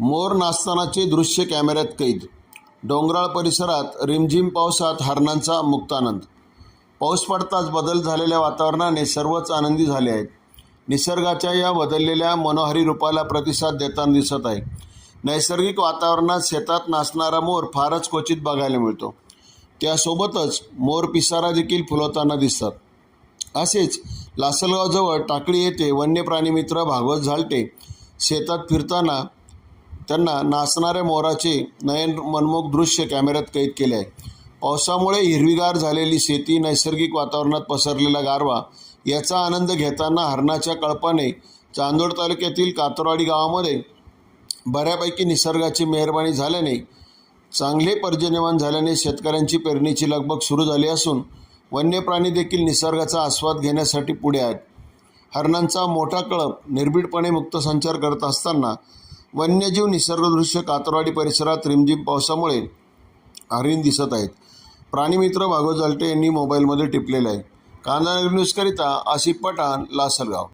मोर नाचतानाचे दृश्य कॅमेऱ्यात कैद. डोंगराळ परिसरात रिमझिम पावसात हरणांचा मुक्तानंद. पाऊस पडताच बदल झालेल्या वातावरणाने सर्वच आनंदी झाले आहेत. निसर्गाच्या या बदललेल्या मनोहारी रूपाला प्रतिसाद देताना दिसत आहे. नैसर्गिक वातावरणात शेतात नाचणारा मोर फारच क्वचित बघायला मिळतो. त्यासोबतच मोर पिसारा देखील फुलवताना दिसतात. असेच लासलगावजवळ टाकळी येथे वन्य प्राणी मित्र भागवत झालटे शेतात फिरताना त्यांना नाचणाऱ्या मोराचे नयन मनमोहक दृश्य कॅमेऱ्यात कैद केले आहे. पावसामुळे हिरवीगार झालेली शेती नैसर्गिक वातावरणात पसरलेला गारवा याचा आनंद घेताना हरणाच्या कळपाने चांदोड तालुक्यातील कातरवाडी गावामध्ये बऱ्यापैकी निसर्गाची मेहरबानी झाल्याने चांगले पर्जन्यमान झाल्याने शेतकऱ्यांची पेरणीची लगबग सुरू झाली असून वन्य प्राणी देखील निसर्गाचा आस्वाद घेण्यासाठी पुढे आहेत. हरणांचा मोठा कळप निर्भीडपणे मुक्त संचार करत असताना वन्यजीव निसर्गदृश्य कातरवाडी परिसरात रिमझिम पावसामुळे हरिण दिसत आहेत. प्राणीमित्र भागवत जालटे यांनी मोबाईलमध्ये टिपलेलं आहे कांदा न्यूजकरिता आसिफ पठाण लासलगाव.